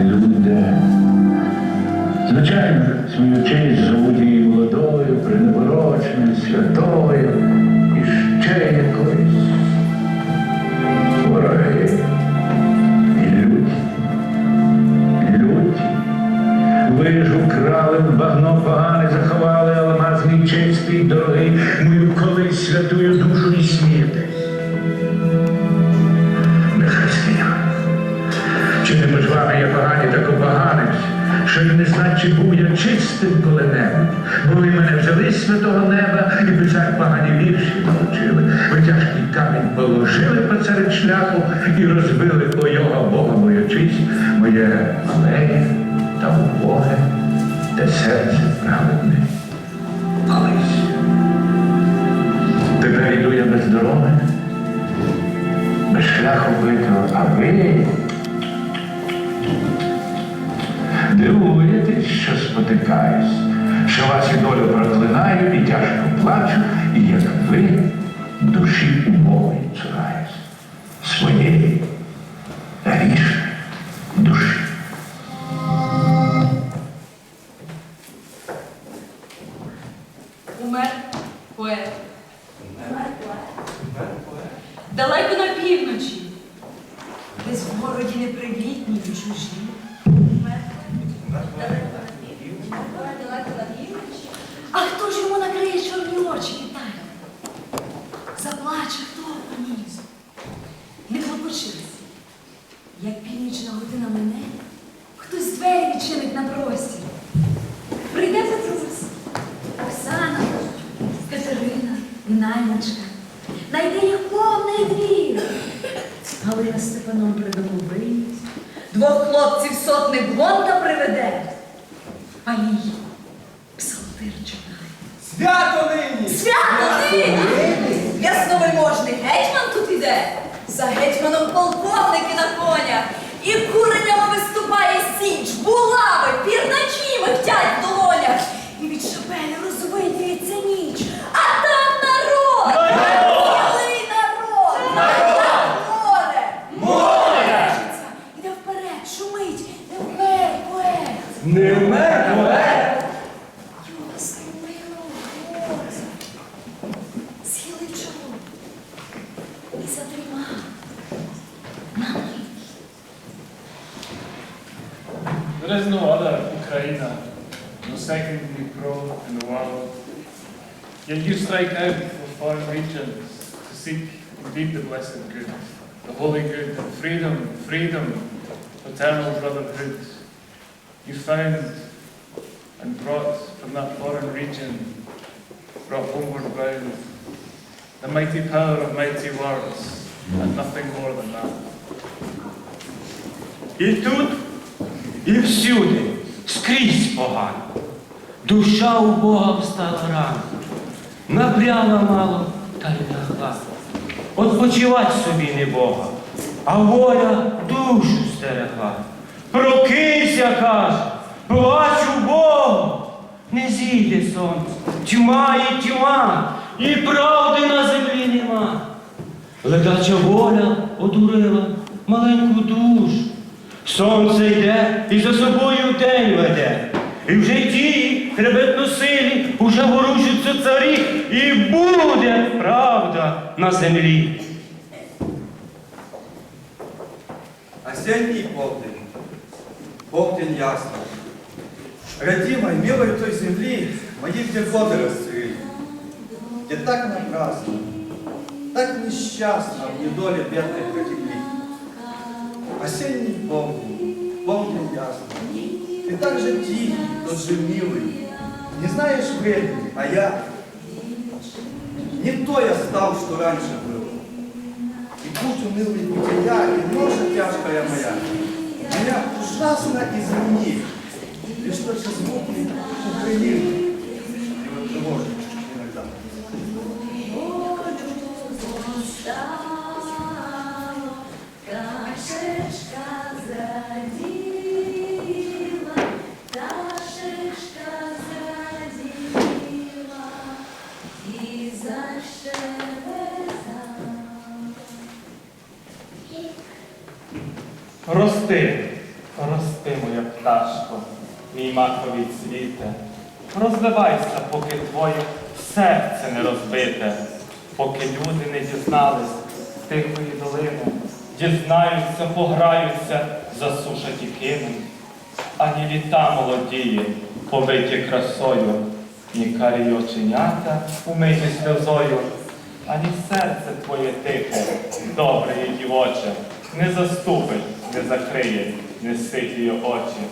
Люди. Звичайно, свою честь зовуть її молодою, пренепорочною, святою чи був я чистим коли-небудь, бо мене взяли з святого неба і писать погані вірші навчили. Ви тяжкий камінь положили посеред шляху і розбили о його Бога мою честь, моє мале та убоге, те серце праведне. Колись. Тепер йду я без дороги, без шляху битого, а ви. Дивуєтесь, що спотикаюсь, що вас і долю проклинаю і тяжко плачу, і як ви душі умови на простір. Прийде Петрус, Оксана, Катерина і Наймачка. Найде їх повний двір. Галина з Степаном придомовить, двох хлопців сотник блонда приведе, а їй псалтир читає. Свято нині! Свято нині! Ясновельможний гетьман тут іде, за гетьманом полковники на конях, і куренями виступає січ, булави, пірначі михтять в долонях, There is no other Ukraine, no second Dnipro in the world. Yet you strike out for foreign regions to seek indeed the blessed good, the holy good, and freedom, freedom, eternal brotherhood. You found and brought from that foreign region, brought homeward bound, the mighty power of mighty words, and nothing more than that. І тут, і всюди, скрізь погано. Душа у Бога встала рано, набряла мало та й лягла. Odpoчивать собі не Бога, а воля душу стерегла. Прокинься, каже, плачу Богу, не зійде сонце, тьма і тьма, і правди на землі нема. Ледача воля одурила маленьку душу. Сонце йде і за собою день веде. І в житті хребетно силі уже ворушаться царі, і буде правда на землі. Осенний полдень, полдень ясный. Родимой, милой той земли, мои где годы расцвели, где так напрасно, так несчастно в недоле бедной протекли Осенний полдень, полдень ясный, ты так же тихий, тот же милый, не знаешь времени, а я не то я стал, что раньше был. И путь унылый бытия, и ноша тяжкая моя, меня ужасно измени. Лишь только звуки Украины. Рости, Рости, моя пташко, мій маковий цвіте, розвивайся, поки твоє серце не розбите, поки люди не дізнались тихої долини, дізнаються, пограються, засушать і кинуть. Ані літа молодії, повиті красою, ні карі оченята, умиті сльозою, ані серце твоє тихе, добре і дівоче, не заступить, не закриє, не ситі очі.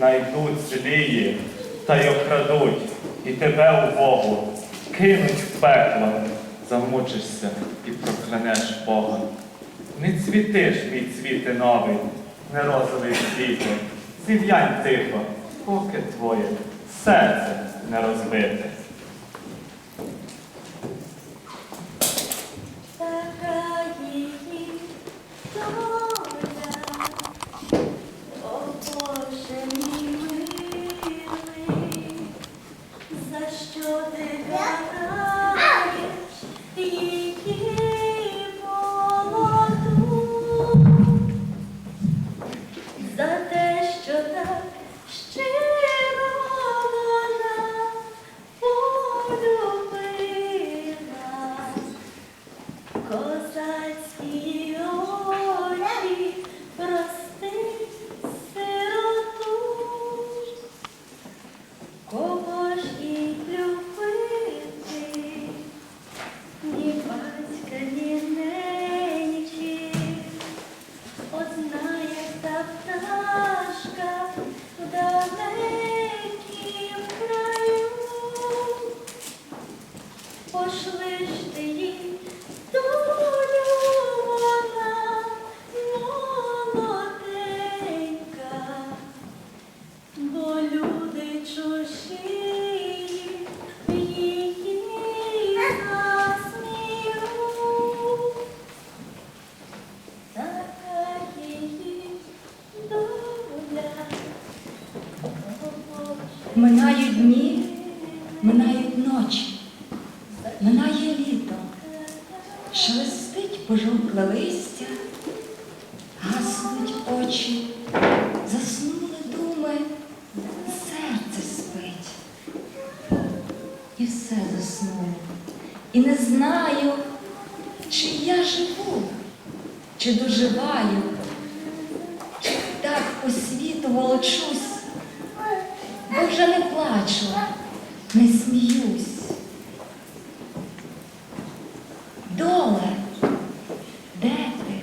Найдуть злії та й окрадуть, і тебе убогу, кинуть в пекло, замучишся і проклянеш Бога. Не цвітиш, мій цвіти новий, не розовий світло, зів'янь тихо, поки твоє серце не розбите. Живу, чи доживаю, чи так по світу волочусь. Бо вже не плачу, не сміюсь. Доле, де ти?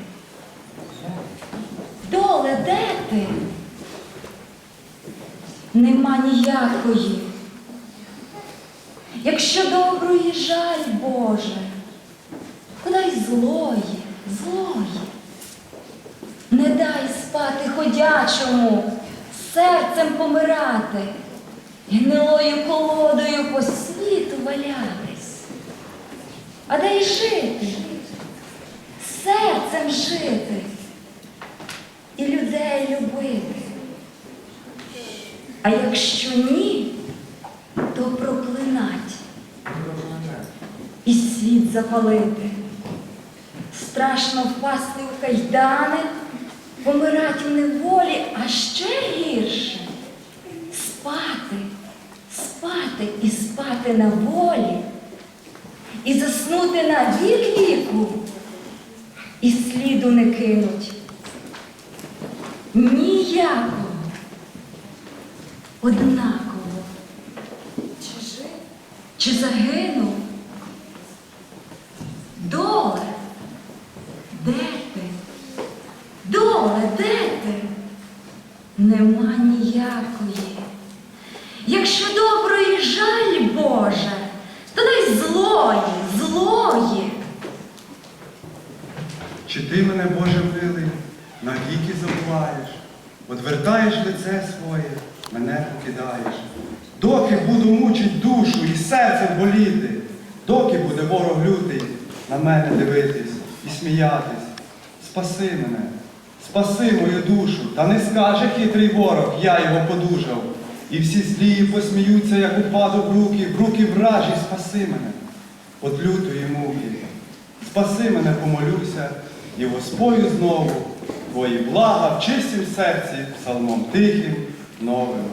Доле, де ти? Нема ніякої. Якщо доброї жаль, Боже, подай злої, злої. Не дай спати ходячому, серцем помирати, гнилою колодою по світу валятись. А де й жити, серцем жити і людей любити. А якщо ні, то проклинать і світ запалити. Страшно впасти у кайдани, помирати в неволі, а ще гірше спати, спати і спати на волі, і заснути на вік віку, і сліду не кинуть. Ніякого, однаково, Чи жив? чи загинув? Доле, де ти? Доле, де ти? Нема ніякої. Якщо доброї жаль, Боже, то дай злої, злої. Чи ти мене, Боже милий, навіки забуваєш, одвертаєш лице своє, мене покидаєш. Доки буду мучить душу і серцем боліти, доки буде ворог лютий на мене дивитись і сміятись. Спаси мене, спаси мою душу, та не скаже хитрий ворог, я його подужав. І всі злії посміються, як упаду в руки, в руки вражі, спаси мене, от лютої муки. Спаси мене, помолюся, і воспою знову твої блага в чистім серці, псалмом тихим, новим.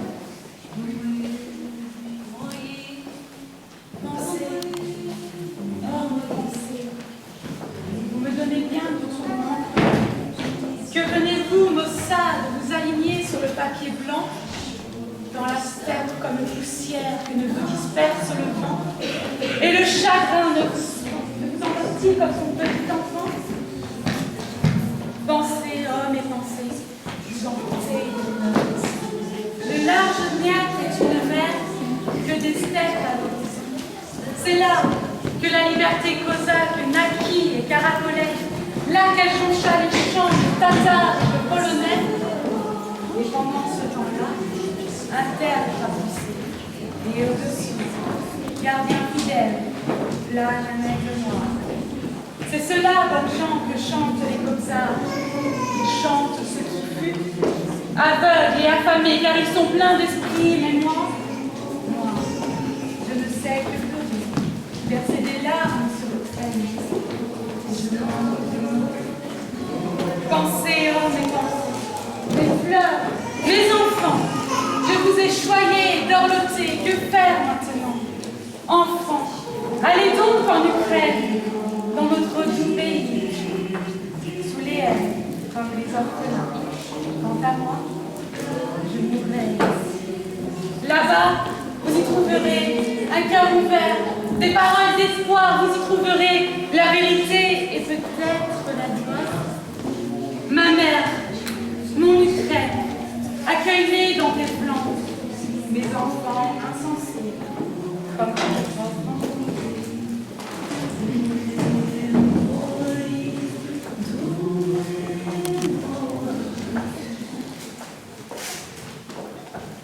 Comme poussière que ne vous disperse le vent, et le chagrin ne vous, envahit comme son petit enfant Pensez, homme et pensez, vous emportez Le large niaque est une mer que des steppes l'horizon. C'est là que la liberté cosaque naquit et caracolait, là qu'elle joncha les champs de tatars et de polonais. Et pendant ce temps-là, un terre et au-dessus, gardien fidèle, plane un aigle noir. C'est cela, bonnes gens, que chantent les Kobzars. Ils chantent ce qui fut, aveugles et affamés, car ils sont pleins d'esprit, mais moi, moi, je ne sais que pleurer, verser des larmes sur le traîneau. Et je demande de. Pensez, hommes et pensez, mes fleurs, mes enfants, je vous ai choyés, dorlotés, que faire maintenant Enfants, allez donc en Ukraine, dans notre doux pays, sous les ailes, comme les orphelins. Quant à moi, je mourrai ici. Là-bas, vous y trouverez un cœur ouvert, des paroles d'espoir, vous y trouverez la vérité et peut-être la joie. Ma mère, mon Ukraine, accueille-les dans tes mes enfants insensés, comme tes enfants.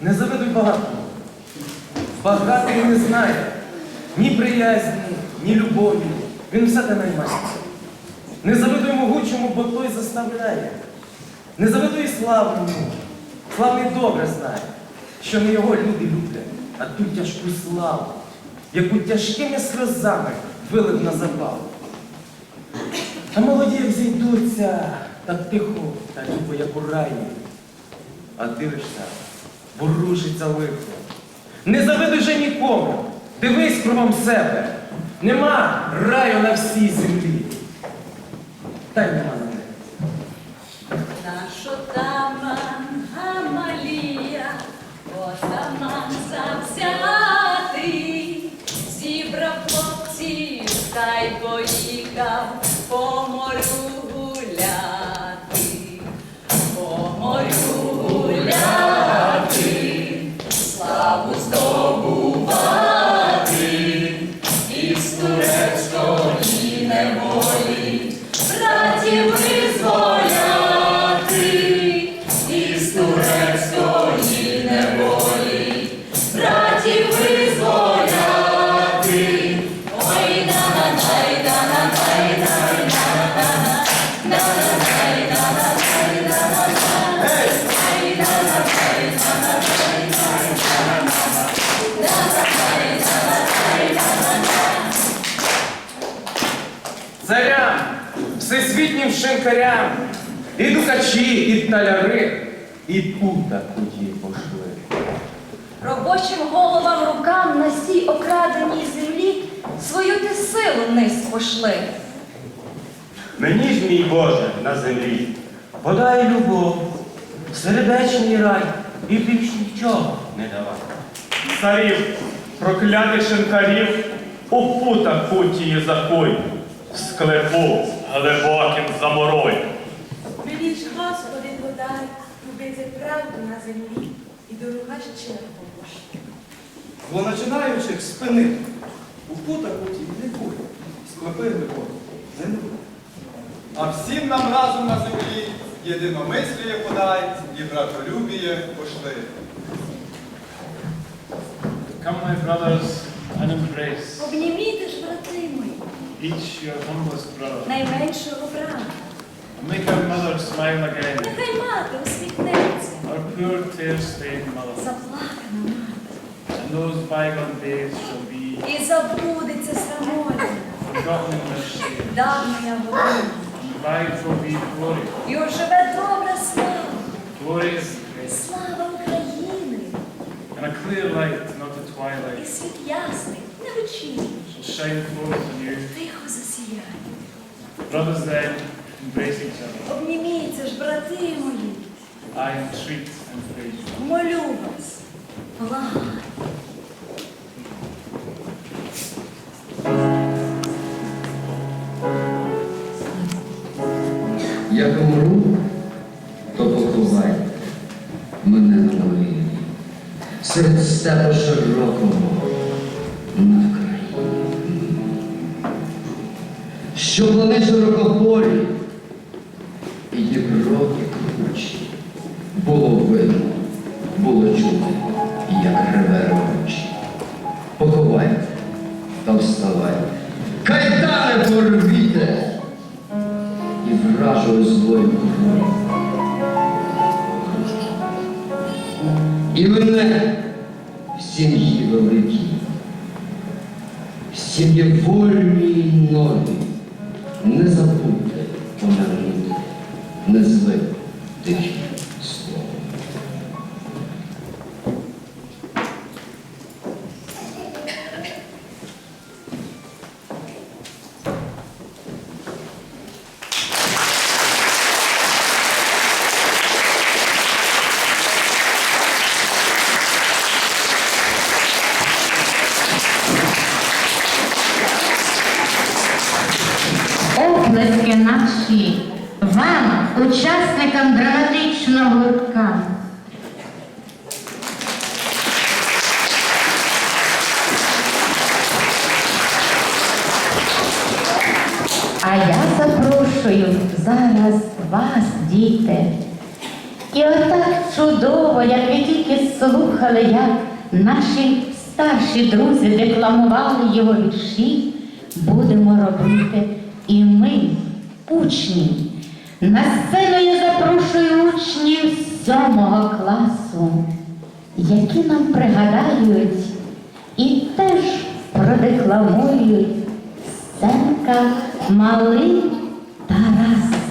Не завидуй багато. Багатий не знає ні приязні, ні любові. Він все те наймається. Не завидуй могучому, бо той заставляє. Не завидуй славному. Славний добре знає, що не його люди люблять, а ту тяжку славу, яку тяжкими сльозами вилив на запал. А молоді як зійдуться, так тихо та любо, як у раї. А дивишся, ворушиться лихо. Не завидуй же нікому. Дивись кругом себе. Нема раю на всій землі. Та й нема на неї. we шинкарям, і дукачі, і таляри, і пута куті пошли. Робочим головам рукам на сій окраденій землі свою ти силу вниз пошли. Мені ж, мій Боже, на землі, подай любов, сердечний рай і більш нічого не давай. Царів, проклятих шинкарів, у путах путії закуй, в склепу глибоким заморой. Мені ж Господи подай, любити правду на землі і дорога щира поможе. Злоначинаючих спини. У путах у тій не будь, склепи глибоко, землю. А всім нам разом на землі єдиномисліє подай і братолюбіє пошли. Come, my brothers, and embrace each your humblest brother. найменшого брата. Make our mother smile again, Нехай мати усміхнеться, our poor tear-stained mother. заплакана мати, And those bygone days shall be і забудеться срамота, forgotten in their shame. давня година. lives will be glorious. І оживе добра слава, Glorious grace. слава України. And a clear light, not a І twilight, світ ясний, не вечірній, shall Shine forth on you. тихо засіяє. Brothers then, embrace each other. Обніміться ж, брати мої, I entreat and pray. молю вас, благаю. Як умру, то поховай мене на могилі. Серед степу широкого широкополі і діброки кручі. Було видно, було чути, як реве рочі. Поховайте та вставайте. Кайдани порвіте! і вражою злою кров'ю. І мене в сім'ї великій, в сім'ї вольній й እነዚህ ሰው እነዚህ І отак чудово, як ви тільки слухали, як наші старші друзі декламували його вірші, будемо робити і ми, учні. На сцену я запрошую учнів сьомого класу, які нам пригадають і теж продекламують сценка малий Тарас.